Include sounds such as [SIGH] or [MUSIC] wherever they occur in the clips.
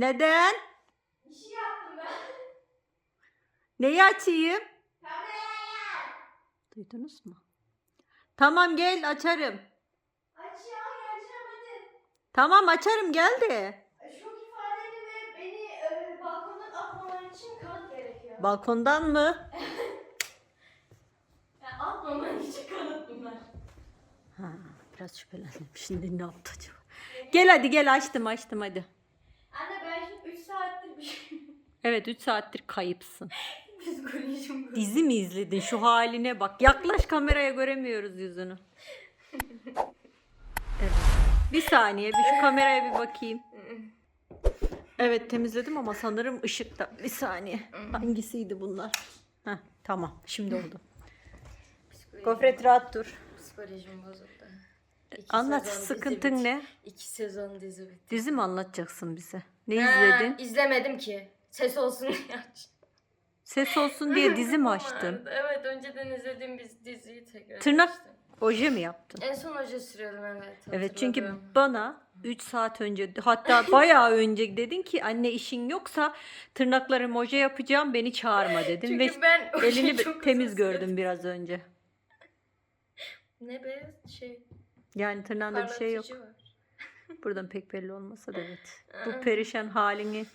Neden? Bir şey yaptım ben. Neyi açayım? Kameraya. Duydunuz mu? Tamam gel açarım. Aç ya geleceğim hadi. Tamam açarım gel de. Çok ifadeli ve beni e, balkondan atmaman için kanıt gerekiyor. Balkondan mı? [LAUGHS] yani atmaman için kanıt bunlar. Ha, biraz şüphelendim. Şimdi ne yaptı acaba? Gel hadi gel açtım açtım hadi. Anne ben şimdi 3 saattir bir şey... Evet 3 saattir kayıpsın. [LAUGHS] Psikolojim bozuldu. Dizi mi izledin? Şu haline bak. Yaklaş kameraya göremiyoruz yüzünü. Evet. Bir saniye bir şu kameraya bir bakayım. Evet temizledim ama sanırım ışıkta. Bir saniye. Hangisiydi bunlar? Heh, tamam şimdi oldu. Psikolojim- Gofret rahat dur. Psikolojim bozuldu. İki Anlat sezon dizi sıkıntın ne? İki sezon dizi bitti. Dizi mi anlatacaksın bize? Ne izledin? izlemedim ki. Ses olsun diye açtım. Ses olsun diye dizi mi açtın? [LAUGHS] Evet önceden izlediğim bir diziyi tekrar Tırnak- açtım. Oje mi yaptın? En son hoca sürüyordum evet. Evet çünkü hatırladım. bana 3 saat önce hatta bayağı önce dedin ki anne işin yoksa tırnakları moje yapacağım beni çağırma dedin Çünkü ve ben o elini şeyi be- çok temiz uzun gördüm sürdüm. biraz önce. Ne beyaz şey Yani tırnağında bir şey yok. var. [LAUGHS] Buradan pek belli olmasa da evet. Bu perişan halini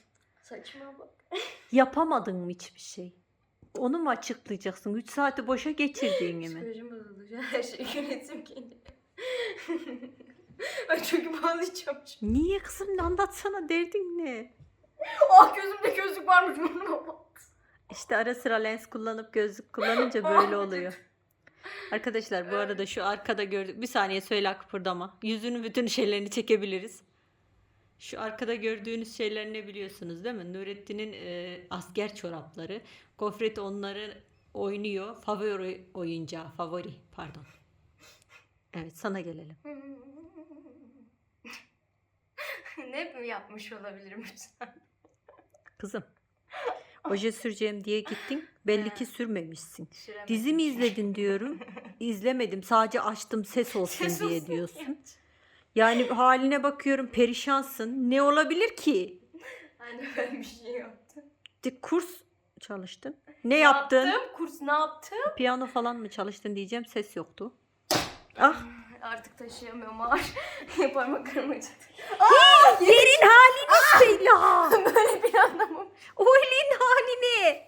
Saçma bak. [LAUGHS] yapamadın mı hiçbir şey? Onu mu açıklayacaksın? 3 saati boşa geçirdiğini mi? Psikolojim bozuldu. Her şeyi yönetim kendi. ben [LAUGHS] çünkü bağlayacağım şimdi. Niye kızım anlatsana derdin ne? Ah gözümde gözlük varmış bunu. İşte ara sıra lens kullanıp gözlük kullanınca böyle oluyor. Arkadaşlar bu arada şu arkada gördük. Bir saniye söyle kıpırdama. Yüzünün bütün şeylerini çekebiliriz. Şu arkada gördüğünüz şeyler ne biliyorsunuz değil mi? Nurettin'in e, asker çorapları. Gofret onları oynuyor. Favori oyuncağı. Favori pardon. Evet sana gelelim. [LAUGHS] ne mi yapmış olabilirim lütfen? Kızım. Oje süreceğim diye gittin. Belli ki sürmemişsin. Süremedim. Dizi mi izledin diyorum. [LAUGHS] İzlemedim. Sadece açtım ses olsun Ses diye olsun diyorsun. Yani haline bakıyorum perişansın. Ne olabilir ki? [LAUGHS] Anne ben bir şey yaptım. De, kurs çalıştın. Ne yaptın? Yaptım. Kurs ne yaptım? Piyano falan mı çalıştın diyeceğim. Ses yoktu. Ah. Artık taşıyamıyorum ağır. [LAUGHS] Parmaklarım acıdı. Yerin halini söyle. Böyle bir anlamım. O elin halini.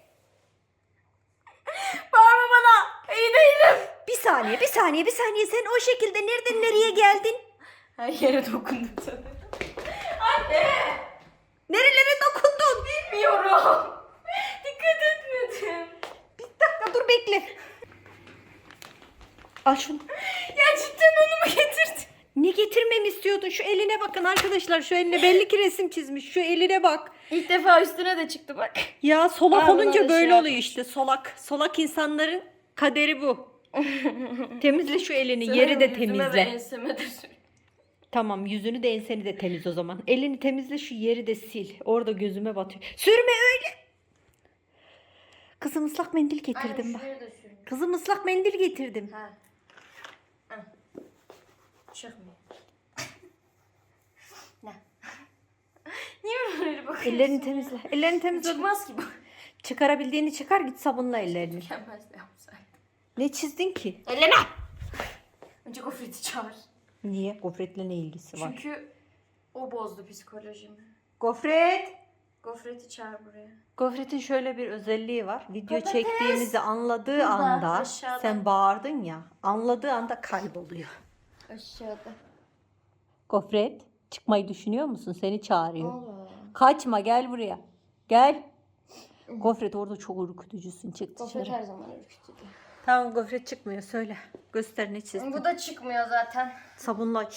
Bağırma bana. İyi değilim. Bir saniye, bir saniye, bir saniye. Sen o şekilde nereden nereye geldin? Her yere dokundum sanırım. Anne. Nerelere dokundun? Bilmiyorum. [LAUGHS] Dikkat etmedim. Ya dur bekle. Al şunu. Ya cidden onu mu getirdin? Ne getirmemi istiyordun? Şu eline bakın arkadaşlar. Şu eline belli ki resim çizmiş. Şu eline bak. İlk defa üstüne de çıktı bak. Ya solak Aa, olunca böyle şey oluyor işte. Solak. Solak insanların kaderi bu. [LAUGHS] temizle şu elini. Yeri de temizle. enseme de sür. Tamam yüzünü de enseni de temiz o zaman. Elini temizle şu yeri de sil. Orada gözüme batıyor. Sürme öyle. Kızım ıslak mendil getirdim bak. şuraya da sürün. Kızım ıslak mendil getirdim. Ha. Ha. Çıkmıyor. ne? [LAUGHS] Niye böyle bakıyorsun? Ellerini temizle. Ellerini temizle. Çıkmaz ki bu. Çıkarabildiğini çıkar git sabunla ellerini. Mükemmel de yapsaydım. Ne çizdin ki? Elleme! Önce gofreti çağır. Niye? Gofretle ne ilgisi var? Çünkü o bozdu psikolojimi. Gofret. Gofreti çağır buraya. Gofret'in şöyle bir özelliği var. Video Patates. çektiğimizi anladığı Burada, anda aşağıda. sen bağırdın ya. Anladığı anda kayboluyor. Aşağıda. Gofret çıkmayı düşünüyor musun? Seni çağırıyor. Allah. Kaçma gel buraya. Gel. Gofret orada çok ürkütücüsün. Çık Gofret dışarı. her zaman ürkütücü. Tamam Gofret çıkmıyor. Söyle. Göster ne çizdin. Bu da çıkmıyor zaten. Sabunla.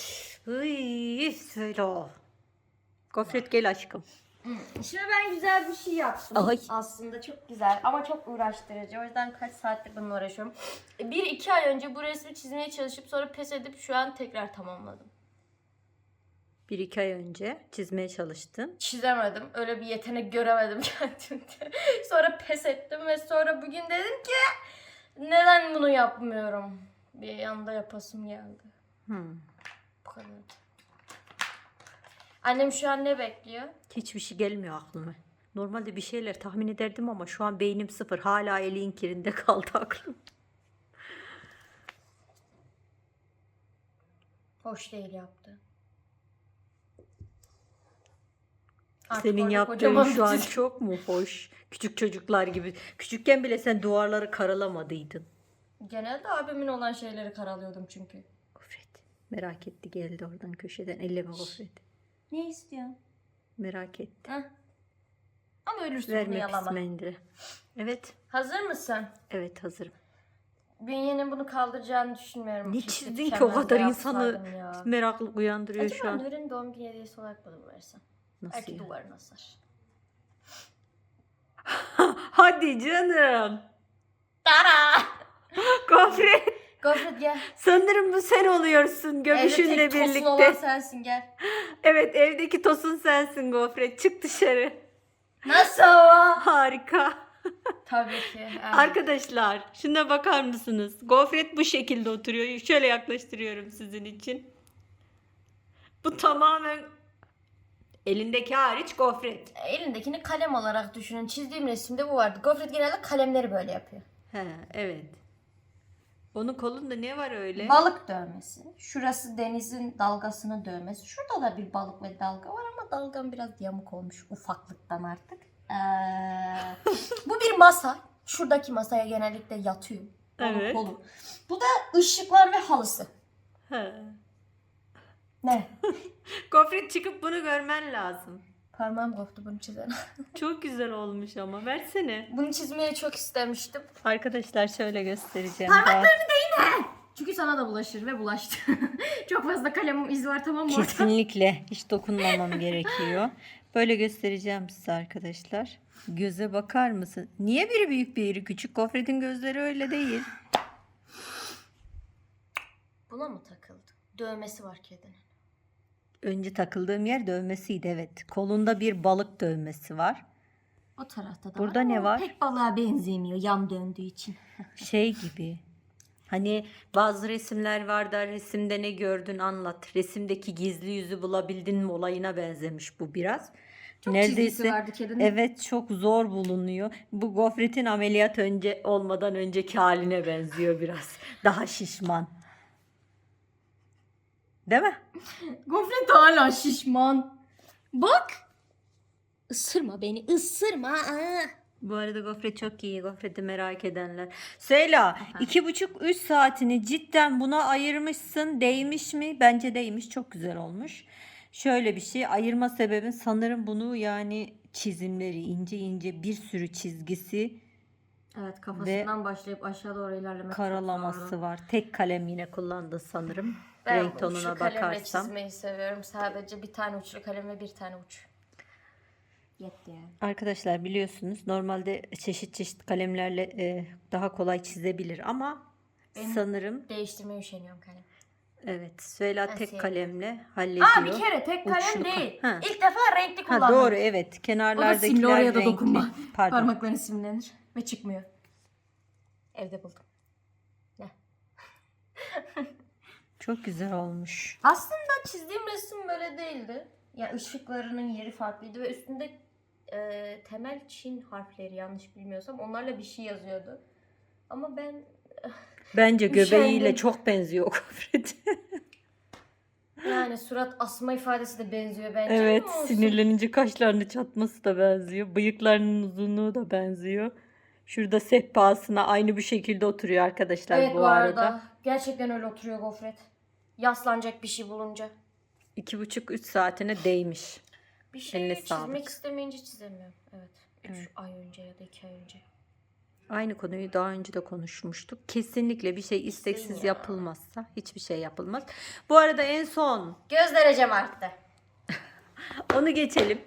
Iy, söyle o. Gofret gel aşkım. Şimdi ben güzel bir şey yaptım. Ay. Aslında çok güzel ama çok uğraştırıcı. O yüzden kaç saattir bununla uğraşıyorum. Bir iki ay önce bu resmi çizmeye çalışıp sonra pes edip şu an tekrar tamamladım. Bir iki ay önce çizmeye çalıştın. Çizemedim. Öyle bir yetenek göremedim [LAUGHS] kendimde. sonra pes ettim ve sonra bugün dedim ki neden bunu yapmıyorum? Bir anda yapasım geldi. Hmm. Bu kadar. Annem şu an ne bekliyor? Hiçbir şey gelmiyor aklıma. Normalde bir şeyler tahmin ederdim ama şu an beynim sıfır. Hala elin kirinde kaldı aklım. Hoş değil yaptı. Artık Senin yaptığın şu an çok mu hoş? Küçük çocuklar gibi. Küçükken bile sen duvarları karalamadıydın. Genelde abimin olan şeyleri karalıyordum çünkü. Gofret. Merak etti geldi oradan köşeden. Elleme gofret. Ne istiyorsun? Merak etti. Heh. Ama ölürsün bunu Verme yalama. pis mendili. Evet. Hazır mısın? Evet hazırım. Bünye'nin bunu kaldıracağını düşünmüyorum. Ne çizdin ki o kadar de insanı yapsaydım ya. meraklı uyandırıyor şu Acaba an. Nur'un doğum günü hediyesi olarak bunu mu versem? Nasıl Belki ya? duvarına asar. [LAUGHS] Hadi canım. Tara! [LAUGHS] Gofret. Gofret gel. Sanırım bu sen oluyorsun Evde göbüşünle tek tosun olan sensin gel. [LAUGHS] Evet evdeki tosun sensin Gofret. Çık dışarı. Nasıl ama? Harika. Tabii ki. evet. Arkadaşlar şuna bakar mısınız? Gofret bu şekilde oturuyor. Şöyle yaklaştırıyorum sizin için. Bu tamamen elindeki hariç gofret. Elindekini kalem olarak düşünün. Çizdiğim resimde bu vardı. Gofret genelde kalemleri böyle yapıyor. He evet. Onun kolunda ne var öyle? Balık dövmesi. Şurası denizin dalgasını dövmesi. Şurada da bir balık ve dalga var ama dalgam biraz yamuk olmuş ufaklıktan artık. Ee, [LAUGHS] bu bir masa. Şuradaki masaya genellikle yatıyor. Onun Evet. kolu. Bu da ışıklar ve halısı. He. Ne? [LAUGHS] Gofret çıkıp bunu görmen lazım. Parmağım koptu bunu çizen. [LAUGHS] Çok güzel olmuş ama versene. bunu çizmeye çok istemiştim. Arkadaşlar şöyle göstereceğim. Çünkü sana da bulaşır ve bulaştı. [LAUGHS] çok fazla kalem iz var tamam mı? Kesinlikle hiç dokunmamam gerekiyor. Böyle göstereceğim size arkadaşlar. Göze bakar mısın? Niye biri büyük biri küçük? Gofret'in gözleri öyle değil. Buna mı takıldı? Dövmesi var kedinin. Önce takıldığım yer dövmesiydi evet. Kolunda bir balık dövmesi var. O tarafta da Burada var ne ama var? Pek balığa benzemiyor yan döndüğü için. [LAUGHS] Şey gibi. Hani bazı resimler var da resimde ne gördün anlat. Resimdeki gizli yüzü bulabildin mi olayına benzemiş bu biraz. Çok çizgisi vardı kedinin. Evet çok zor bulunuyor. Bu gofretin ameliyat önce olmadan önceki haline benziyor biraz. Daha şişman. Değil mi? [LAUGHS] Gofret hala şişman. Bak. Isırma beni ısırma. Aa. Bu arada gofret çok iyi. Gofreti merak edenler. Seyla iki buçuk üç saatini cidden buna ayırmışsın. Değmiş mi? Bence değmiş. Çok güzel olmuş. Şöyle bir şey ayırma sebebin sanırım bunu yani çizimleri ince ince bir sürü çizgisi Evet kafasından başlayıp aşağı doğru ilerlemek karalaması var. Tek kalem yine kullandı sanırım. Ben Renk tonuna kalemle bakarsam. çizmeyi seviyorum. Sadece bir tane uçlu kalem ve bir tane uç. Yetti yani. Arkadaşlar biliyorsunuz normalde çeşit çeşit kalemlerle e, daha kolay çizebilir ama Benim- sanırım Değiştirmeye üşeniyorum kalem. evet Süheyla Ben tek sevmiyorum. kalemle hallediyor. Aa bir kere tek kalem Uçlu ka- değil. Ha. İlk defa renkli Ha, kullandım. doğru evet O da simli kenarlardakiler oraya da renkli. dokunma. Pardon. Parmakların simlenir ve çıkmıyor. Evde buldum. [LAUGHS] Çok güzel olmuş. Aslında çizdiğim resim böyle değildi. Yani ışıklarının yeri farklıydı ve üstünde e, temel Çin harfleri yanlış bilmiyorsam onlarla bir şey yazıyordu. Ama ben Bence göbeğiyle çok benziyor o gofret. [LAUGHS] yani surat asma ifadesi de benziyor bence. evet sinirlenince kaşlarını çatması da benziyor. Bıyıklarının uzunluğu da benziyor. Şurada sehpasına aynı bu şekilde oturuyor arkadaşlar Evet bu, arada. arada. Gerçekten öyle oturuyor gofret. Yaslanacak bir şey bulunca. İki buçuk üç saatine değmiş. Bir şeyi Eline çizmek sağlık. istemeyince çizemiyorum. Evet. 3 Evet. ay önce ya da 2 ay önce. Aynı konuyu daha önce de konuşmuştuk. Kesinlikle bir şey isteksiz ya. yapılmazsa hiçbir şey yapılmaz. Bu arada en son Göz derecem arttı. [LAUGHS] onu geçelim.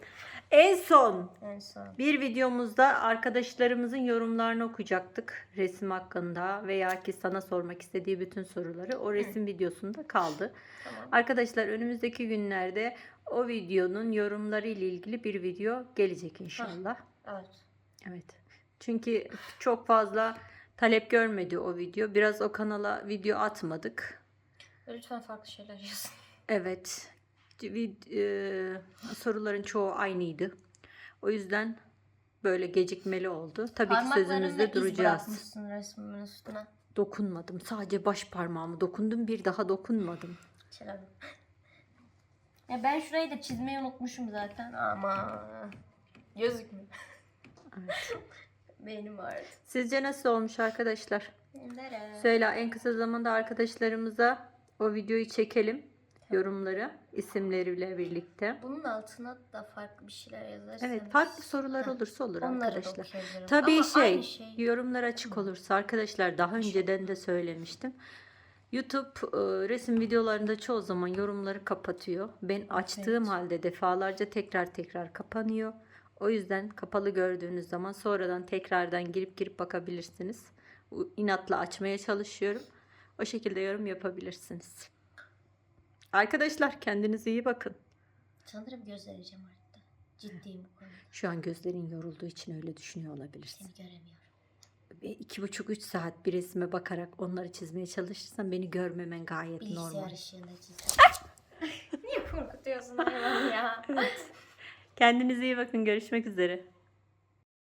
En son En son. bir videomuzda arkadaşlarımızın yorumlarını okuyacaktık resim hakkında veya ki sana sormak istediği bütün soruları o resim videosunda kaldı. Tamam. Arkadaşlar önümüzdeki günlerde o videonun yorumları ile ilgili bir video gelecek inşallah. Evet. Evet. Çünkü çok fazla talep görmedi o video. Biraz o kanala video atmadık. Lütfen farklı şeyler yazın. Evet. E, soruların çoğu aynıydı. O yüzden böyle gecikmeli oldu. Tabii ki sözümüzde duracağız. resmin üstüne. Dokunmadım. Sadece baş parmağımı dokundum. Bir daha dokunmadım. Ya ben şurayı da çizmeyi unutmuşum zaten ama gözükmüyor. [LAUGHS] Benim ağrıdı. Sizce nasıl olmuş arkadaşlar? Söyle en kısa zamanda arkadaşlarımıza o videoyu çekelim. Yorumları isimleriyle birlikte. Bunun altına da farklı bir şeyler yazarsanız. Evet farklı sorular Heh, olursa olur Onları arkadaşlar. Tabii Ama şey, şey. yorumlar açık olursa arkadaşlar daha önceden de söylemiştim. YouTube e, resim videolarında çoğu zaman yorumları kapatıyor. Ben açtığım halde defalarca tekrar tekrar kapanıyor. O yüzden kapalı gördüğünüz zaman sonradan tekrardan girip girip bakabilirsiniz. İnatla açmaya çalışıyorum. O şekilde yorum yapabilirsiniz. Arkadaşlar kendinize iyi bakın. Sanırım göz vereceğim artık. Ciddiyim bu konuda. Şu an gözlerin yorulduğu için öyle düşünüyor olabilirsin. Seni göremiyorum. Ve iki buçuk üç saat bir resme bakarak onları çizmeye çalışırsan beni görmemen gayet Bilgisayar normal. ışığında çiziyorum. [LAUGHS] Niye korkutuyorsun hayvanı ya? [LAUGHS] Kendinize iyi bakın. Görüşmek üzere.